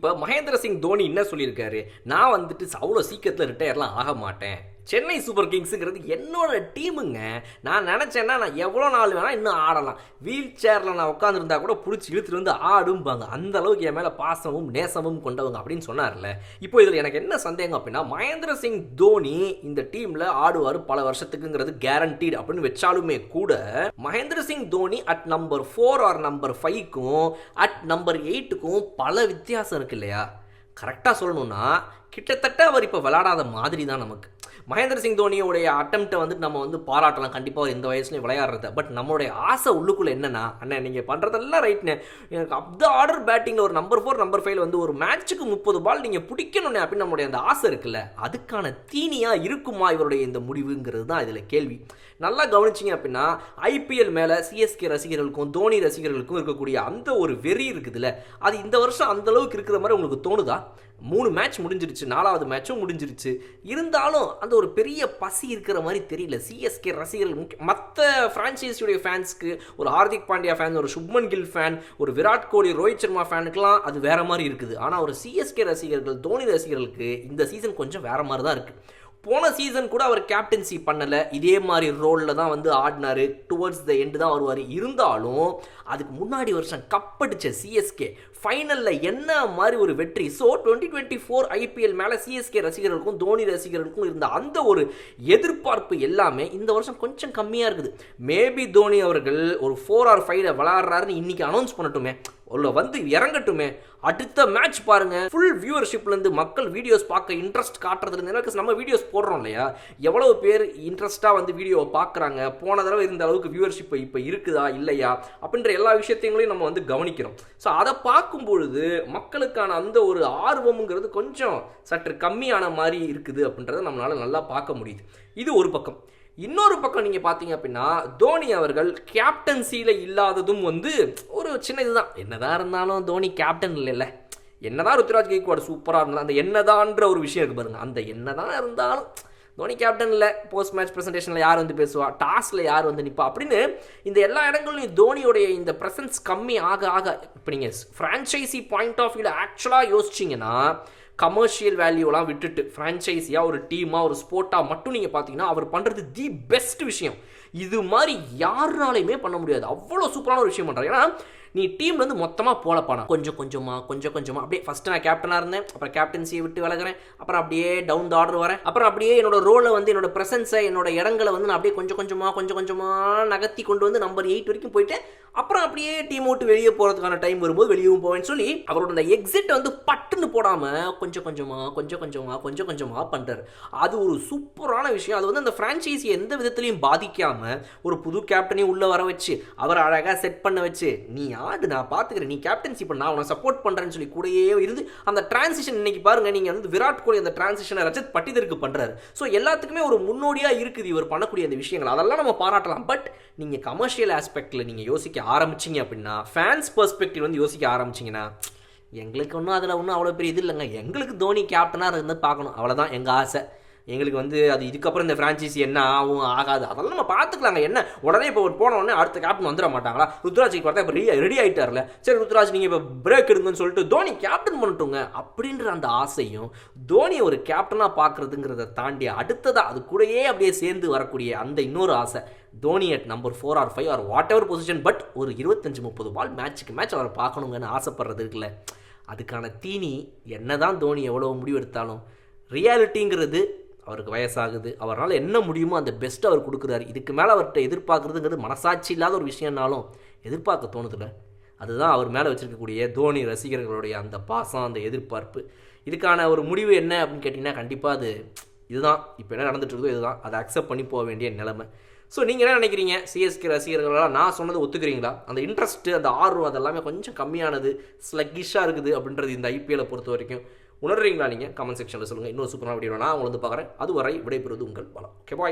இப்போ மகேந்திர சிங் தோனி என்ன சொல்லியிருக்காரு? நான் வந்துட்டு அவ்வளோ சீக்கிரத்தில் ரிட்டையர்லாம் ஆக மாட்டேன். சென்னை சூப்பர் கிங்ஸுங்கிறது என்னோட டீமுங்க. நான் நினச்சேன்னா நான் எவ்வளோ நாள் வேணால் இன்னும் ஆடலாம். வீல் சேரில் நான் உட்காந்துருந்தா கூட பிடிச்சி இழுத்துட்டு வந்து ஆடும்பாங்க. அந்த அளவுக்கு என் மேலே பாசமும் நேசமும் கொண்டவங்க அப்படின்னு சொன்னார்ல. இப்போ இதில் எனக்கு என்ன சந்தேகம் அப்படின்னா மகேந்திர சிங் தோனி இந்த டீமில் ஆடுவார் பல வருஷத்துக்குங்கிறது கேரண்டீடு அப்படின்னு வச்சாலுமே கூட Mahendra Singh Dhoni at number four or number ஃபைவ்க்கும் at number எயிட்டுக்கும் பல வித்தியாசம் இருக்கு இல்லையா? கரெக்டாக சொல்லணும்னா கிட்டத்தட்ட அவர் இப்போ விளையாடாத மாதிரி தான் நமக்கு. மகேந்திர சிங் தோனியோடைய அட்டம்ப்டை வந்து நம்ம வந்து பாராட்டலாம். கண்டிப்பாக அவர் இந்த வயசுலேயும் விளையாடுறத. பட் நம்மளுடைய ஆசை உள்ளுக்குள்ளே என்னன்னா அண்ணன் நீங்கள் பண்ணுறதெல்லாம் ரைட்னு எனக்கு அப்த ஆர்டர் பேட்டிங்கில் ஒரு நம்பர் ஃபோர் நம்பர் ஃபைவ் வந்து ஒரு மேட்ச்சுக்கு முப்பது பால் நீங்கள் பிடிக்கணும்னு அப்படின்னு நம்மளுடைய அந்த ஆசை இருக்குல்ல அதுக்கான தீனியாக இருக்குமா இவருடைய இந்த முடிவுங்கிறது தான் இதில் கேள்வி. நல்லா கவனிச்சிங்க அப்படின்னா ஐபிஎல் மேலே சிஎஸ்கே ரசிகர்களுக்கும் தோனி ரசிகர்களுக்கும் இருக்கக்கூடிய அந்த ஒரு வெறி இருக்குதுல்ல அது இந்த வருஷம் அந்தளவுக்கு இருக்கிற மாதிரி உங்களுக்கு தோணுதா? மூணு மேட்ச் முடிஞ்சிருச்சு நாலாவது மேட்சும் முடிஞ்சிருச்சு. இருந்தாலும் அந்த ஒரு பெரிய பசி இருக்கிற மாதிரி தெரியல. சிஎஸ்கே ரசிகர்கள் முக்கிய மற்ற ஃப்ரான்ச்சைஸியுடைய ஃபேன்ஸ்க்கு ஒரு ஹார்திக் பாண்டியா ஃபேன் ஒரு சுப்மன் கில் ஃபேன் ஒரு விராட் கோலி ரோஹித் சர்மா ஃபேனுக்கெலாம் அது வேற மாதிரி இருக்குது. ஆனால் ஒரு சிஎஸ்கே ரசிகர்கள் தோனி ரசிகர்களுக்கு இந்த சீசன் கொஞ்சம் வேற மாதிரி தான் இருக்குது போன சீசன் கூட அவர் கேப்டன்சி பண்ணலை. இதே மாதிரி ரோலில் தான் வந்து ஆடினார். டுவர்ட்ஸ் த எண்டு தான் வருவார். இருந்தாலும் அதுக்கு முன்னாடி வருஷம் கப்படிச்ச சிஎஸ்கே ஃபைனலில் என்ன மாதிரி ஒரு வெற்றி? So twenty twenty four IPL மேலே சிஎஸ்கே ரசிகர்களுக்கும் தோனி ரசிகர்களுக்கும் இருந்த அந்த ஒரு எதிர்பார்ப்பு எல்லாமே இந்த வருஷம் கொஞ்சம் கம்மியாக இருக்குது. மேபி தோனி அவர்கள் ஒரு ஃபோர் ஆர் ஃபைவ்ல விளாட்றாருன்னு இன்றைக்கி அனௌன்ஸ் பண்ணட்டுமே. உள்ள வந்து இறங்கட்டுமே. அடுத்த மேட்ச் பாருங்க. ஃபுல் வியூவர்ஷிப்லேருந்து மக்கள் வீடியோஸ் பார்க்க இன்ட்ரெஸ்ட் காட்டுறதுலேருந்து எனக்கு நம்ம வீடியோஸ் போடுறோம் இல்லையா? எவ்வளவு பேர் இன்ட்ரெஸ்ட்டாக வந்து வீடியோவை பார்க்குறாங்க? போன தடவை இருந்த அளவுக்கு வியூவர்ஷிப் இப்போ இருக்குதா? இல்லையா? அப்படின்ற எல்லா விஷயத்தையும் நம்ம வந்து கவனிக்கிறோம். ஸோ அதை பார்க்கும் பொழுது மக்களுக்கான அந்த ஒரு ஆர்வம்ங்கிறது கொஞ்சம் சற்று கம்மியான மாதிரி இருக்குது அப்படின்றத நம்மளால நல்லா பார்க்க முடியுது. இது ஒரு பக்கம். இன்னொரு பக்கம் நீங்கள் பார்த்தீங்க அப்படின்னா தோனி அவர்கள் கேப்டன்சியில் இல்லாததும் வந்து ஒரு சின்ன இதுதான். என்னதான் இருந்தாலும் தோனி கேப்டன் இல்லைல்ல. என்னதான் ருத்ராஜ் கேக்வாடு சூப்பராக இருந்தாலும் அந்த என்னதான்ற ஒரு விஷயம் இருக்கு பாருங்க. அந்த என்னதான் இருந்தாலும் தோனி கேப்டனில் போஸ்ட் மேட்ச் ப்ரெசன்டேஷனில் யார் வந்து பேசுவா? டாஸில் யார் வந்து நிற்பா அப்படின்னு இந்த எல்லா இடங்கள்லையும் தோனியோடைய இந்த ப்ரெசன்ஸ் கம்மி ஆக ஆக இப்போ நீங்கள் ஃப்ரான்ச்சைசி பாயிண்ட் ஆஃப் வியூவில் ஆக்சுவலாக யோசிச்சிங்கன்னா கமர்ஷியல் வேல்யூலாம் விட்டுட்டு ஃப்ரான்ச்சைஸியாக ஒரு டீமாக ஒரு ஸ்போர்ட்டாக மட்டும் நீங்கள் பார்த்தீங்கன்னா அவர் பண்ணுறது தி பெஸ்ட் விஷயம். இது மாதிரி யாருனாலையுமே பண்ண முடியாது. அவ்வளோ சூப்பரான ஒரு விஷயம் பண்ணுறாரு ஏன்னா நீ டீம்லேருந்து மொத்தமாக போல போனா கொஞ்சம் கொஞ்சமாக கொஞ்சம் கொஞ்சமாக அப்படியே ஃபஸ்ட்டு நான் கேப்டனாக இருந்தேன். அப்புறம் கேப்டன்சியை விட்டு விலகிறேன். அப்புறம் அப்படியே டவுன் த ஆர்டர் வரேன். அப்புறம் அப்படியே என்னோட ரோலை வந்து என்னோட ப்ரெசன்ஸை என்னோட இடங்களை வந்து நான் அப்படியே கொஞ்சம் கொஞ்சமாக கொஞ்சம் கொஞ்சமாக நகர்த்தி கொண்டு வந்து நம்பர் எயிட் வரைக்கும் போயிட்டேன். அப்புறம் அப்படியே டீம் விட்டு வெளியே போகிறதுக்கான டைம் வரும்போது வெளியவும் போவேன்னு சொல்லி அவரோட அந்த எக்ஸிட் வந்து பட்டுன்னு போடாமல் கொஞ்சம் கொஞ்சமாக கொஞ்சம் கொஞ்சமாக கொஞ்சம் கொஞ்சமாக பண்ணுறாரு அது ஒரு சூப்பரான விஷயம். அது வந்து அந்த ஃப்ரான்ச்சைஸி எந்த விதத்துலையும் பாதிக்காமல் ஒரு புது கேப்டனையும் உள்ளே வர வச்சு அவரை அழகாக செட் பண்ண வச்சு நீ அது நான் பார்த்துக்கிறேன் நீ கேப்டன்சி பண்ண நான் உன்னை சப்போர்ட் பண்ணுறேன்னு சொல்லி கூடயே இருந்து அந்த டிரான்சிஷன் இன்னைக்கு பாருங்கள் நீங்கள் வந்து விராட் கோலி அந்த டிரான்சிஷனை ரஜத் பட்டிதருக்கு பண்ணுறாரு ஸோ எல்லாத்துக்குமே ஒரு முன்னோடியாக இருக்குது இவர் பண்ணக்கூடிய அந்த விஷயங்கள். அதெல்லாம் நம்ம பாராட்டலாம். பட் நீங்கள் கமர்ஷியல் ஆஸ்பெக்டில் நீங்கள் யோசிக்க ஆரம்பிச்சிங்க அப்படின்னா ஃபேன்ஸ் பெர்ஸ்பெக்டிவ் வந்து யோசிக்க ஆரம்பிச்சிங்கன்னா எங்களுக்கு ஒன்றும் அதில் ஒன்றும் அவ்வளோ பெரிய இது இல்லைங்க. எங்களுக்கு தோனி கேப்டனாக இருந்து பார்க்கணும். அவ்வளோதான் எங்கள் ஆசை. எங்களுக்கு வந்து அது இதுக்கப்புறம் இந்த ஃப்ரான்ச்சைசி என்ன ஆகும் ஆகாது. அதெல்லாம் நம்ம பார்த்துக்கலாங்க. என்ன? உடனே இப்போ போன உடனே அடுத்த கேப்டன் வந்துட மாட்டாங்களா? ருத்ராஜுக்கு பார்த்தா இப்போ ரெடி ரெடி ஆகிட்டார்ல சரி ருத்ராஜ் நீங்கள் இப்போ பிரேக் எடுங்கன்னு சொல்லிட்டு தோனி கேப்டன் பண்ணட்டுங்க அப்படின்ற அந்த ஆசையும் தோனி ஒரு கேப்டனாக பார்க்குறதுங்கிறத தாண்டி அடுத்ததாக அது கூடயே அப்படியே சேர்ந்து வரக்கூடிய அந்த இன்னொரு ஆசை Dhoni at number four or five or whatever position but ஒரு இருபத்தஞ்சு முப்பது பால் மேட்ச்சுக்கு மேட்ச் அவரை பார்க்கணுங்கன்னு ஆசைப்படுறது இருக்குல்ல. அதுக்கான தீனி என்னதான் தோனி எவ்வளோ முடிவெடுத்தாலும் ரியாலிட்டிங்கிறது அவருக்கு வயசாகுது. அவரால் என்ன முடியுமோ அந்த பெஸ்ட் அவர் கொடுக்குறாரு. இதுக்கு மேலே அவர்கிட்ட எதிர்பார்க்குறதுங்கிறது மனசாட்சி இல்லாத ஒரு விஷயம்னாலும் எதிர்பார்க்க தோணுதில்ல. அதுதான் அவர் மேலே வச்சுருக்கக்கூடிய தோனி ரசிகர்களுடைய அந்த பாசம் அந்த எதிர்பார்ப்பு. இதுக்கான ஒரு முடிவு என்ன அப்படின்னு கேட்டிங்கன்னா கண்டிப்பாக அது இதுதான். இப்போ என்ன நடந்துட்டுருக்கோ இதுதான். அதை அக்செப்ட் பண்ணி போக வேண்டிய நிலைமை. ஸோ நீங்கள் என்ன நினைக்கிறீங்க? சிஎஸ்கே ரசிகர்களாக நான் சொன்னது ஒத்துக்கிறீங்களா? அந்த இன்ட்ரெஸ்ட்டு அந்த ஆர்வம் அதெல்லாமே கொஞ்சம் கம்மியானது ஸ்லக்கிஷாக இருக்குது அப்படின்றது இந்த ஐபிஎல்லை பொறுத்த வரைக்கும் உணர்றீங்களா நீங்கள் கமெண்ட் செக்ஷனில் சொல்லுங்கள் இன்னொரு சூப்பரான வீடியோ நான் உங்களை வந்து பார்க்குறேன். அதுவரை விடைபெறுவது உங்கள் பலம். Okay bye